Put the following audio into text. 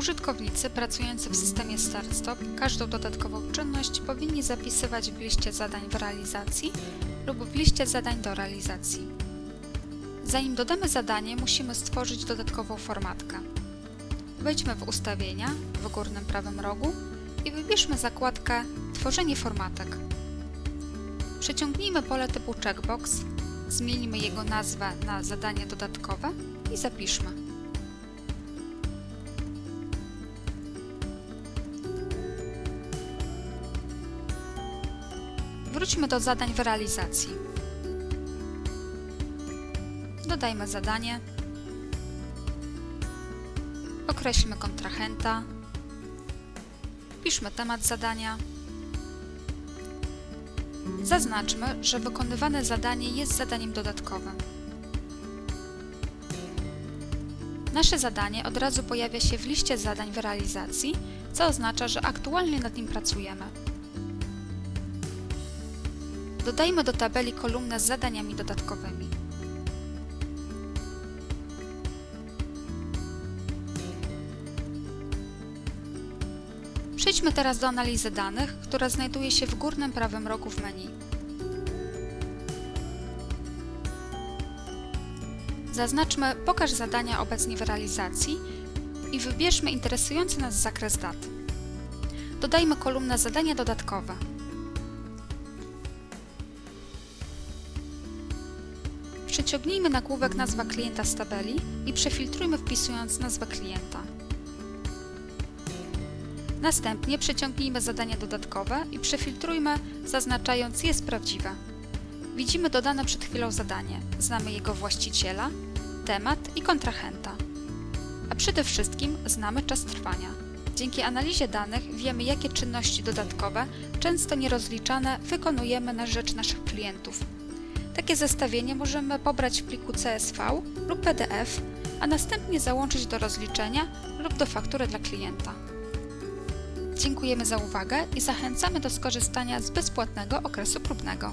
Użytkownicy pracujący w systemie StartStop każdą dodatkową czynność powinni zapisywać w liście zadań w realizacji lub w liście zadań do realizacji. Zanim dodamy zadanie, musimy stworzyć dodatkową formatkę. Wejdźmy w ustawienia w górnym prawym rogu i wybierzmy zakładkę Tworzenie formatek. Przeciągnijmy pole typu checkbox, zmienimy jego nazwę na zadanie dodatkowe i zapiszmy. Wróćmy do zadań w realizacji. Dodajmy zadanie. Określmy kontrahenta. Piszmy temat zadania. Zaznaczmy, że wykonywane zadanie jest zadaniem dodatkowym. Nasze zadanie od razu pojawia się w liście zadań w realizacji, co oznacza, że aktualnie nad nim pracujemy. Dodajmy do tabeli kolumnę z zadaniami dodatkowymi. Przejdźmy teraz do analizy danych, która znajduje się w górnym prawym rogu w menu. Zaznaczmy Pokaż zadania obecnie w realizacji i wybierzmy interesujący nas zakres dat. Dodajmy kolumnę Zadania dodatkowe. Przeciągnijmy nagłówek nazwa klienta z tabeli i przefiltrujmy wpisując nazwę klienta. Następnie przeciągnijmy zadania dodatkowe i przefiltrujmy zaznaczając jest prawdziwe. Widzimy dodane przed chwilą zadanie, znamy jego właściciela, temat i kontrahenta. A przede wszystkim znamy czas trwania. Dzięki analizie danych wiemy, jakie czynności dodatkowe, często nierozliczane, wykonujemy na rzecz naszych klientów. Takie zestawienie możemy pobrać w pliku CSV lub PDF, a następnie załączyć do rozliczenia lub do faktury dla klienta. Dziękujemy za uwagę i zachęcamy do skorzystania z bezpłatnego okresu próbnego.